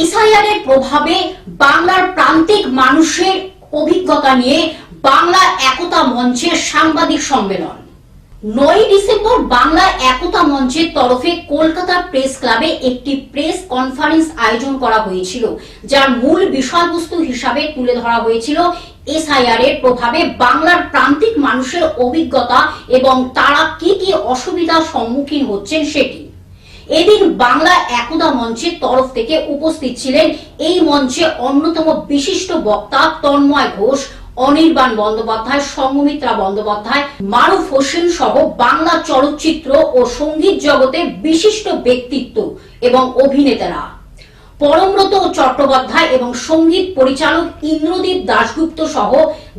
SIR এর প্রভাবে বাংলার প্রান্তিক মানুষের অভিজ্ঞতা নিয়ে বাংলা একতা মঞ্চের সাংবাদিক সম্মেলন। নয় ডিসেম্বর বাংলা একতা মঞ্চের তরফে কলকাতা প্রেস ক্লাবে একটি প্রেস কনফারেন্স আয়োজন করা হয়েছিল, যার মূল বিষয়বস্তু হিসাবে তুলে ধরা হয়েছিল এসআইআর এর প্রভাবে বাংলার প্রান্তিক মানুষের অভিজ্ঞতা এবং তারা কি কি অসুবিধার সম্মুখীন হচ্ছেন সেটি। এদিন বাংলা একদা মঞ্চের তরফ থেকে উপস্থিত ছিলেন এই মঞ্চে অন্যতম বিশিষ্ট বক্তা তন্ময় ঘোষ, অনির্বাণ বন্দ্যোপাধ্যায় সঙ্গমিত্রা বন্দ্যোপাধ্যায়, মারুফ হোসেন সহ বাংলা চলচ্চিত্র ও সংগীত জগতের বিশিষ্ট ব্যক্তিত্ব এবং অভিনেতারা। পরমব্রত চট্টোপাধ্যায় এবং সংগীত পরিচালক ইন্দ্রদীপ দাশগুপ্ত সহ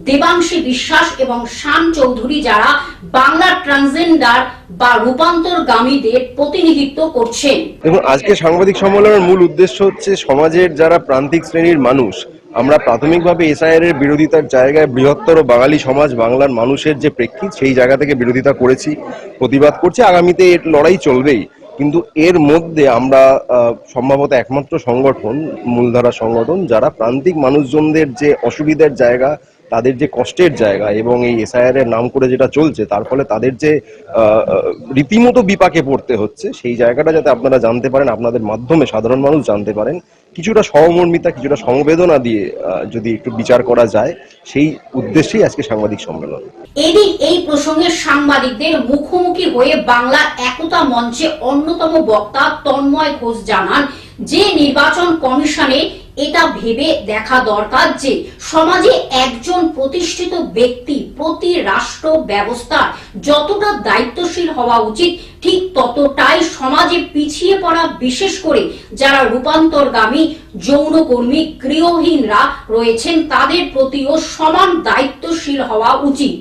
দেবাংশী বিশ্বাস এবং শান চৌধুরী যারা বাংলা ট্রান্সজেন্ডার বা রূপান্তরগামীদের প্রতিনিধিত্ব করছেন। দেখুন, আজকে সাংবাদিক সম্মেলনের মূল উদ্দেশ্য হচ্ছে সমাজের যারা প্রান্তিক শ্রেণির মানুষ, আমরা প্রাথমিকভাবে এসআইআর এর বিরোধিতার জায়গায় বৃহত্তর বাঙালি সমাজ, বাংলার মানুষের যে প্রেক্ষিত, সেই জায়গা থেকে বিরোধিতা করেছি, প্রতিবাদ করছি। আগামীতে এর লড়াই চলবেই। কিন্তু এর মধ্যে আমরা সম্ভবত একমাত্র সংগঠন, মূলধারা সংগঠন, যারা প্রান্তিক মানুষজনদের যে অসুবিধার জায়গা তাদের যে কষ্টের জায়গা এবং এই এসআইআর এর নাম করে যেটা চলছে, তার ফলে তাদের যে রীতিমতো বিপাকে পড়তে হচ্ছে, সেই জায়গাটা যাতে আপনারা জানতে পারেন, আপনাদের মাধ্যমে সাধারণ মানুষ জানতে পারেন, কিছুটা সহমর্মিতা, কিছুটা সমবেদনা দিয়ে যদি একটু বিচার করা যায়, সেই উদ্দেশ্যেই আজকে সাংবাদিক সম্মেলন। এদিন এই প্রসঙ্গে সাংবাদিকদের মুখোমুখি হয়ে বাংলা একতা মঞ্চে অন্যতম বক্তা তন্ময় ঘোষ জানান, যে নির্বাচন কমিশনে এটা ভেবে দেখা দরকার যে সমাজে একজন প্রতিষ্ঠিত ব্যক্তি প্রতি রাষ্ট্র ব্যবস্থার যতটা দায়িত্বশীল হওয়া উচিত, ঠিক ততটাই সমাজে পিছিয়ে পড়া বিশেষ করে যারা রূপান্তরগামী যৌনকর্মী গৃহহীনরা রয়েছেন, তাদের প্রতিও সমান দায়িত্বশীল হওয়া উচিত।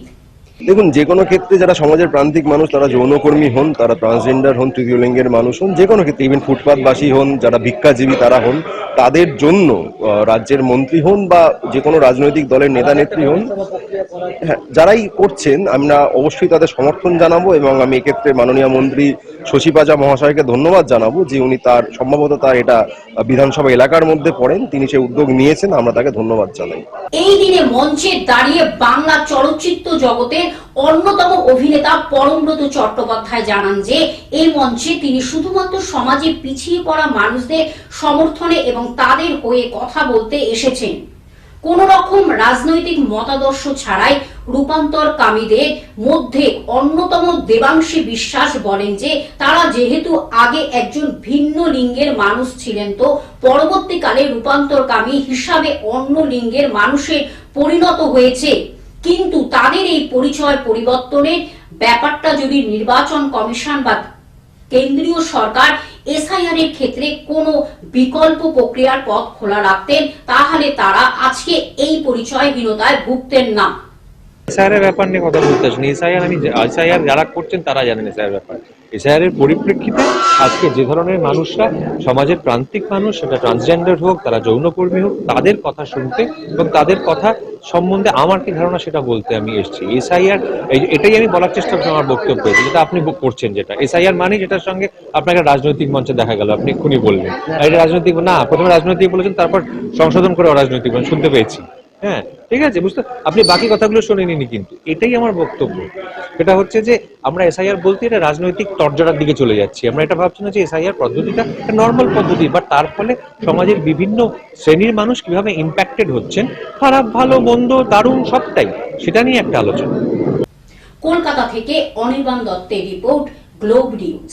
দেখুন যে কোনো ক্ষেত্রে যারা সমাজের প্রান্তিক মানুষ, তারা যৌনকর্মী হন, তারা ট্রান্সজেন্ডার হন, তৃতীয় লিঙ্গের মানুষ হন যে কোনো ক্ষেত্রে ইভেন ফুটপাথবাসী হন, যারা ভিক্ষাজীবী, তারা হন। তাদের জন্য রাজ্যের মন্ত্রী হন বা যে কোনো রাজনৈতিক দলের নেতা নেত্রী হন হ্যাঁ যারাই করছেন, আমরা অবশ্যই তাদের সমর্থন জানাব এবং আমি এক্ষেত্রে মাননীয় মন্ত্রী শশী পাজা মহাশয়কে ধন্যবাদ জানাব যে উনি তার, সম্ভবত তার এটা বিধানসভা এলাকার মধ্যে পড়েন, তিনি সে উদ্যোগ নিয়েছেন, আমরা তাকে ধন্যবাদ জানাই। এই দিনে মঞ্চে দাঁড়িয়ে বাংলা চলচ্চিত্র জগতের অন্যতম অভিনেতা পরমব্রত চট্টোপাধ্যায় জানান যে, এই মঞ্চে তিনি শুধুমাত্র সমাজে পিছিয়ে পড়া মানুষদের সমর্থনে এবং তাদের হয়ে কথা বলতে এসেছেন। কোন রকম রাজনৈতিক মতাদর্শ ছাড়াই রূপান্তরকামীদের মধ্যে অন্যতম দেবাংশী বিশ্বাস বলেন যে, তারা যেহেতু আগে একজন ভিন্ন লিঙ্গের মানুষ ছিলেন তো, পরবর্তীকালে রূপান্তরকামী হিসাবে অন্য লিঙ্গের মানুষে পরিণত হয়েছে। কিন্তু তাদের এই পরিচয় পরিবর্তনের ব্যাপারটা যদি নির্বাচন কমিশন বা কেন্দ্রীয় সরকার এসআইআর এর ক্ষেত্রে কোনো বিকল্প প্রক্রিয়ার পথ খোলা রাখতেন, তাহলে তারা আজকে এই পরিচয়হীনতায় ভুগতেন না। এসআইআর ব্যাপার নিয়ে কথা বলতে আসেন। এসআইআর আমি এসআইআর যারা করছেন তারা জানেন এসআইআর ব্যাপার। এসআইআর এর পরিপ্রেক্ষিতে আজকে যে ধরনের মানুষরা, সমাজের প্রান্তিক মানুষ, সেটা ট্রান্সজেন্ডার হোক, তারা যৌনকর্মী হোক, তাদের কথা শুনতে এবং তাদের কথা সম্বন্ধে আমার কি ধারণা সেটা বলতে আমি এসেছি। এসআইআর এটাই আমি বলার চেষ্টা করছি, আমার বক্তব্যে যেটা আপনি করছেন যেটা। এসআইআর মানে যেটার সঙ্গে আপনাকে রাজনৈতিক মঞ্চে দেখা গেল, আপনি এক্ষুনি বললেন। এটা রাজনৈতিক না, প্রথমে রাজনৈতিক বলেছেন, তারপর সংশোধন করে রাজনৈতিক শুনতে পেয়েছি। হ্যাঁ ঠিক আছে, বুঝতে আপনি বাকি কথাগুলো শুনেনি কিন্তু। এটাই আমার বক্তব্য। এটা হচ্ছে যে, আমরা এসআইআর বলতে এটা রাজনৈতিক তর্জরার দিকে চলে যাচ্ছি। আমরা এটা ভাবছি না যে এসআইআর পদ্ধতিটা একটা নর্মাল পদ্ধতি বাট তার ফলে সমাজের বিভিন্ন শ্রেণির মানুষ কীভাবে ইম্প্যাক্টেড হচ্ছেন, খারাপ, ভালো, মন্দ, দারুণ, সবটাই, সেটা নিয়ে একটা আলোচনা। কলকাতা থেকে অনির্বাণ দত্তের রিপোর্ট গ্লোব নিউজ